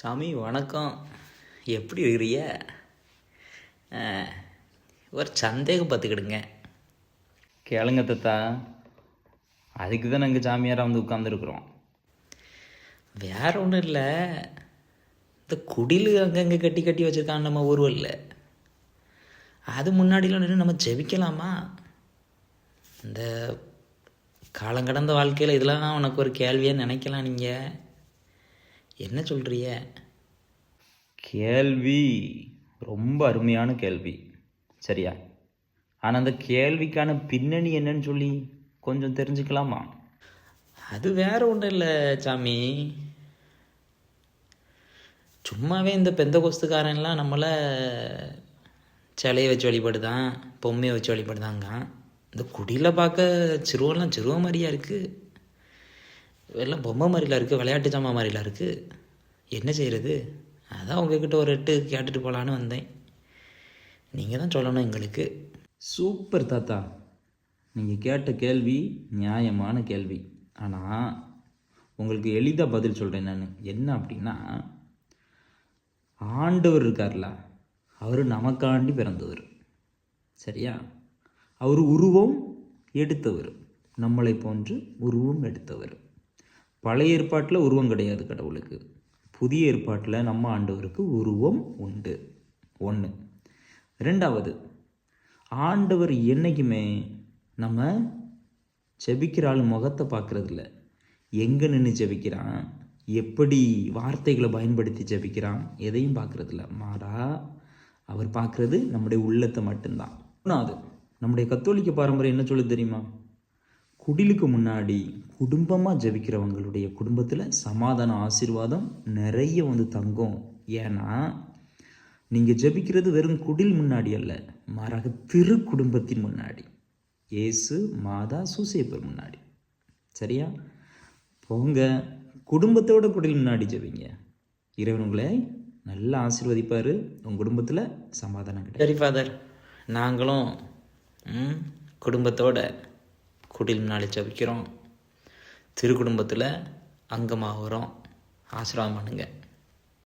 சாமி வணக்கம். எப்படி இருக்கிறிய ஒரு சந்தேகம் பார்த்துக்கிடுங்க. கேளுங்க தத்தா. அதுக்கு தான் நாங்கள் சாமியாராக வந்து உட்காந்துருக்குறோம் வேற ஒன்றும் இல்லை. இந்த குடில் அங்கங்கே கட்டி கட்டி வச்சுருக்கான் நம்ம ஊர்வலில் அது முன்னாடிலாம் நின்று நம்ம ஜெபிக்கலாமா? இந்த காலங்கடந்த வாழ்க்கையில் இதெல்லாம் உனக்கு ஒரு கேள்வியாக நினைக்கலாம் நீங்கள் என்ன சொல்கிறிய கேள்வி ரொம்ப அருமையான கேள்வி. சரியா? ஆனால் அந்த கேள்விக்கான பின்னணி என்னன்னு சொல்லி கொஞ்சம் தெரிஞ்சுக்கலாமா? அது வேற ஒன்றும் இல்லை சாமி. சும்மாவே இந்த பெந்த கோஸ்துக்காரன்லாம் நம்மளை சிலையை வச்சு வழிபடுதான் பொம்மையை வச்சு வழிபடுதாங்க இந்த குடியில் பார்க்க சிறுவெல்லாம் சிறுவ மாதிரியா இருக்குது எல்லாம் பொம்மை மாதிரிலாம் இருக்குது விளையாட்டு ஜாமான் மாதிரிலாம் இருக்குது என்ன செய்கிறது அதான் உங்ககிட்ட ஒரு எட்டு கேட்டுட்டு போகலான்னு வந்தேன். நீங்கள் தான் சொல்லணும் எங்களுக்கு. சூப்பர் தாத்தா. நீங்கள் கேட்ட கேள்வி நியாயமான கேள்வி. ஆனால் உங்களுக்கு எளிதாக பதில் சொல்கிறேன் நான். என்ன அப்படின்னா ஆண்டவர் இருக்கார்ல அவர் நமக்காண்டி பிறந்தவர். சரியா? அவர் உருவம் எடுத்தவர். நம்மளை போன்று உருவம் எடுத்தவர். பழைய ஏற்பாட்டில் உருவம் கிடையாது கடவுளுக்கு. புதிய ஏற்பாட்டில் நம்ம ஆண்டவருக்கு உருவம் உண்டு. ஒன்று ரெண்டாவது ஆண்டவர் என்றைக்குமே நம்ம ஜெபிக்கிற ஆள் முகத்தை பார்க்குறதில்ல. எங்கே நின்று ஜெபிக்கிறான்? எப்படி வார்த்தைகளை பயன்படுத்தி ஜெபிக்கிறான்? எதையும் பார்க்குறதில்ல. மாறா அவர் பார்க்குறது நம்முடைய உள்ளத்தை மட்டும்தான். மூணாவது நம்முடைய கத்தோலிக்க பாரம்பரியம் என்ன சொல்லுது தெரியுமா? குடிலுக்கு முன்னாடி குடும்பமாக ஜெபிக்கிறவங்களுடைய குடும்பத்தில் சமாதான ஆசீர்வாதம் நிறைய வந்து தங்கும். ஏன்னா நீங்கள் ஜெபிக்கிறது வெறும் குடில் முன்னாடி அல்ல மாறாக திரு குடும்பத்தின் முன்னாடி. ஏசு மாதா சூசேப்பர் முன்னாடி. சரியா? போங்க. குடும்பத்தோட குடில் முன்னாடி ஜெபிங்க. இறைவன் உங்களை நல்லா ஆசீர்வதிப்பார். உங்கள் குடும்பத்தில் சமாதானம் கிடையாது சரி ஃபாதர் நாங்களும் ம், குடும்பத்தோட குடில் முன்னாடி ஜபிக்கிறோம். திருக்குடும்பத்தில் குடும்பத்தில் ஆசிரமம் பண்ணுங்கள்